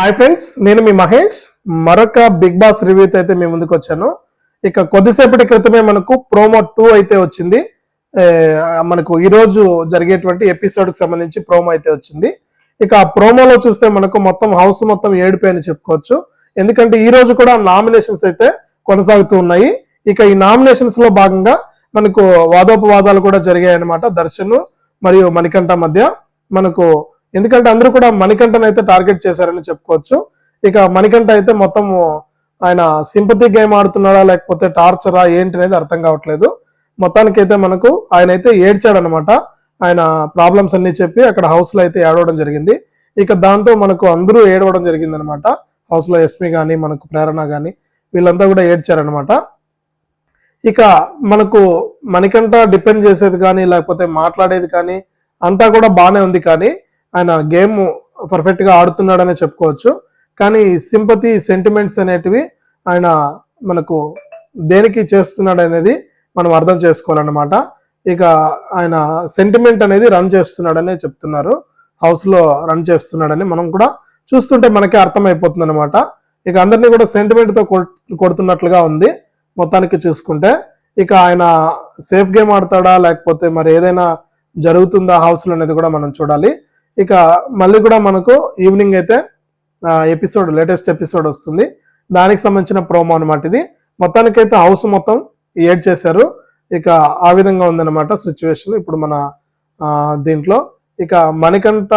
Hi friends నేను మీ మహేష్. మరొక big boss రివ్యూతో అయితే మీ ముందుకు వచ్చాను. ఇక కొద్దిసేపటి క్రితమే మనకు ప్రోమో టూ అయితే వచ్చింది. మనకు ఈ రోజు జరిగేటువంటి ఎపిసోడ్కి సంబంధించి ప్రోమో అయితే వచ్చింది. ఇక ఆ ప్రోమోలో చూస్తే మనకు మొత్తం హౌస్ మొత్తం ఏడిపోయని అని చెప్పుకోవచ్చు. ఎందుకంటే ఈ రోజు కూడా నామినేషన్స్ అయితే కొనసాగుతూ ఉన్నాయి. ఇక ఈ నామినేషన్స్లో భాగంగా మనకు వాదోపవాదాలు కూడా జరిగాయన్నమాట. దర్శన్ మరియు మణికంఠ మధ్య మనకు ఎందుకంటే అందరూ కూడా మణికంఠను అయితే టార్గెట్ చేశారని చెప్పుకోవచ్చు. ఇక మణికంఠ అయితే మొత్తం ఆయన సింపతి గేమ్ ఆడుతున్నాడా లేకపోతే టార్చరా ఏంటి అనేది అర్థం కావట్లేదు. మొత్తానికి అయితే మనకు ఆయన అయితే ఏడ్చాడు అనమాట ఆయన ప్రాబ్లమ్స్ అన్ని చెప్పి అక్కడ హౌస్లో అయితే ఏడవడం జరిగింది. ఇక దాంతో మనకు అందరూ ఏడవడం జరిగింది అనమాట హౌస్లో ఎస్మి కానీ మనకు ప్రేరణ కానీ వీళ్ళంతా కూడా ఏడ్చారనమాట. ఇక మనకు మణికంఠ డిపెండ్ చేసేది కానీ లేకపోతే మాట్లాడేది కానీ అంతా కూడా బాగానే ఉంది కానీ ఆయన గేమ్ పర్ఫెక్ట్గా ఆడుతున్నాడనే చెప్పుకోవచ్చు. కానీ సింపతి సెంటిమెంట్స్ అనేటివి ఆయన మనకు దేనికి చేస్తున్నాడు అనేది మనం అర్థం చేసుకోవాలన్నమాట. ఇక ఆయన సెంటిమెంట్ అనేది రన్ చేస్తున్నాడనే చెప్తున్నారు. హౌస్లో రన్ చేస్తున్నాడని మనం కూడా చూస్తుంటే మనకే అర్థమైపోతుంది అనమాట ఇక అందరినీ కూడా సెంటిమెంట్తో కొడుతున్నట్లుగా ఉంది మొత్తానికి చూసుకుంటే. ఇక ఆయన సేఫ్ గేమ్ ఆడతాడా లేకపోతే మరి ఏదైనా జరుగుతుందా హౌస్లో అనేది కూడా మనం చూడాలి. ఇక మళ్ళీ కూడా మనకు ఈవినింగ్ అయితే ఎపిసోడ్ లేటెస్ట్ ఎపిసోడ్ వస్తుంది. దానికి సంబంధించిన ప్రోమో అనమాట ఇది. మొత్తానికైతే హౌస్ మొత్తం ఏడ్ చేశారు. ఇక ఆ విధంగా ఉందన్నమాట సిచ్యువేషన్ ఇప్పుడు మన దీంట్లో. ఇక మణికంఠ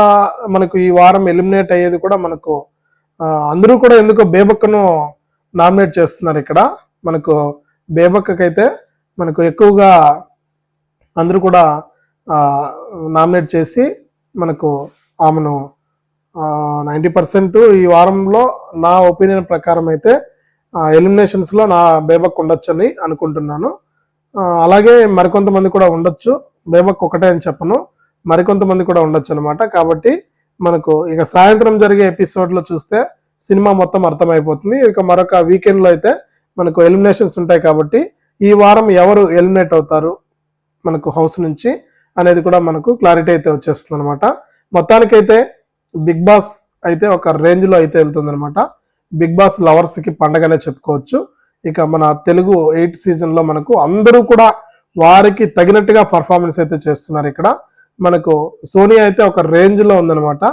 మనకు ఈ వారం ఎలిమినేట్ అయ్యేది కూడా మనకు అందరూ కూడా ఎందుకో బేబక్కను నామినేట్ చేస్తున్నారు ఇక్కడ. మనకు బేబక్కకైతే మనకు ఎక్కువగా అందరూ కూడా నామినేట్ చేసి మనకు ఆమెను నైంటీ పర్సెంట్ ఈ వారంలో నా ఒపీనియన్ ప్రకారం అయితే ఎలిమినేషన్స్లో నా బేబక్ ఉండొచ్చని అనుకుంటున్నాను. అలాగే మరికొంతమంది కూడా ఉండొచ్చు. బేబక్ ఒకటే అని చెప్పను. మరికొంతమంది కూడా ఉండొచ్చు అనమాట కాబట్టి మనకు ఇక సాయంత్రం జరిగే ఎపిసోడ్లో చూస్తే సినిమా మొత్తం అర్థమైపోతుంది. ఇక మరొక వీకెండ్లో అయితే మనకు ఎలిమినేషన్స్ ఉంటాయి కాబట్టి ఈ వారం ఎవరు ఎలిమినేట్ అవుతారు? మనకు హౌస్ నుంచి. అనేది కూడా మనకు క్లారిటీ అయితే వచ్చేస్తుంది అనమాట మొత్తానికైతే బిగ్ బాస్ అయితే ఒక రేంజ్లో అయితే వెళ్తుంది అనమాట బిగ్ బాస్ లవర్స్కి పండగనే చెప్పుకోవచ్చు. ఇక మన తెలుగు ఎయిట్ సీజన్లో మనకు అందరూ కూడా వారికి తగినట్టుగా పర్ఫార్మెన్స్ అయితే చేస్తున్నారు ఇక్కడ. మనకు సోనియా అయితే ఒక రేంజ్లో ఉందనమాట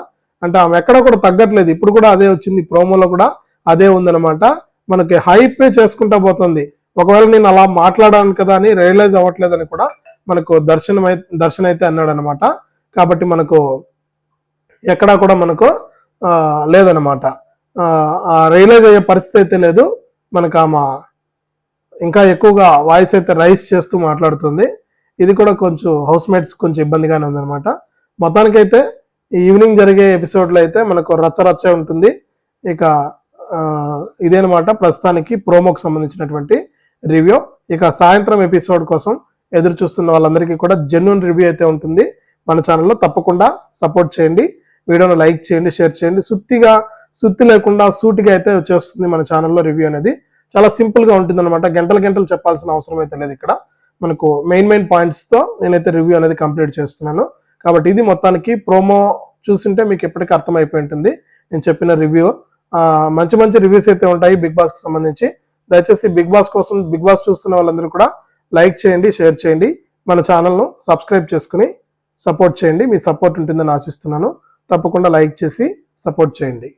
అంటే ఆమె ఎక్కడ కూడా తగ్గట్లేదు. ఇప్పుడు కూడా అదే వచ్చింది. ప్రోమోలో కూడా అదే ఉందనమాట మనకి హైప్ చేసుకుంటా పోతుంది. ఒకవేళ నేను అలా మాట్లాడాను కదా అని రియలైజ్ అవ్వట్లేదని కూడా మనకు దర్శనం దర్శనం అయితే అన్నాడు అనమాట కాబట్టి మనకు ఎక్కడా కూడా మనకు లేదనమాట ఆ రియలైజ్ అయ్యే పరిస్థితి అయితే లేదు. మనకు ఆమె ఇంకా ఎక్కువగా వాయిస్ అయితే రైస్ చేస్తూ మాట్లాడుతుంది. ఇది కూడా కొంచెం హౌస్ మేట్స్ కొంచెం ఇబ్బందిగానే ఉందన్నమాట. మొత్తానికైతే ఈవినింగ్ జరిగే ఎపిసోడ్లో అయితే మనకు రచ్చ రచ్చ ఉంటుంది. ఇక ఇదేనమాట ప్రస్తుతానికి ప్రోమోకి సంబంధించినటువంటి రివ్యూ. ఇక సాయంత్రం ఎపిసోడ్ కోసం ఎదురు చూస్తున్న వాళ్ళందరికీ కూడా జెన్యున్ రివ్యూ అయితే ఉంటుంది. మన ఛానల్లో తప్పకుండా సపోర్ట్ చేయండి. వీడియోను లైక్ చేయండి షేర్ చేయండి. సుత్తిగా సుత్తి లేకుండా సూటిగా అయితే వచ్చేస్తుంది మన ఛానల్లో రివ్యూ అనేది. చాలా సింపుల్గా ఉంటుంది అనమాట గంటలు గంటలు చెప్పాల్సిన అవసరం అయితే లేదు ఇక్కడ. మనకు మెయిన్ మెయిన్ పాయింట్స్తో నేనైతే రివ్యూ అనేది కంప్లీట్ చేస్తున్నాను. కాబట్టి ఇది మొత్తానికి ప్రోమో చూసింటే మీకు ఎప్పటికీ అర్థమైపోయి ఉంటుంది. నేను చెప్పిన రివ్యూ మంచి మంచి రివ్యూస్ అయితే ఉంటాయి బిగ్ బాస్కి సంబంధించి. దయచేసి బిగ్ బాస్ కోసం బిగ్ బాస్ చూస్తున్న వాళ్ళందరూ కూడా లైక్ చేయండి షేర్ చేయండి. మన ఛానల్ను సబ్స్క్రైబ్ చేసుకుని సపోర్ట్ చేయండి. మీ సపోర్ట్ ఉంటుందని ఆశిస్తున్నాను. తప్పకుండా లైక్ చేసి సపోర్ట్ చేయండి.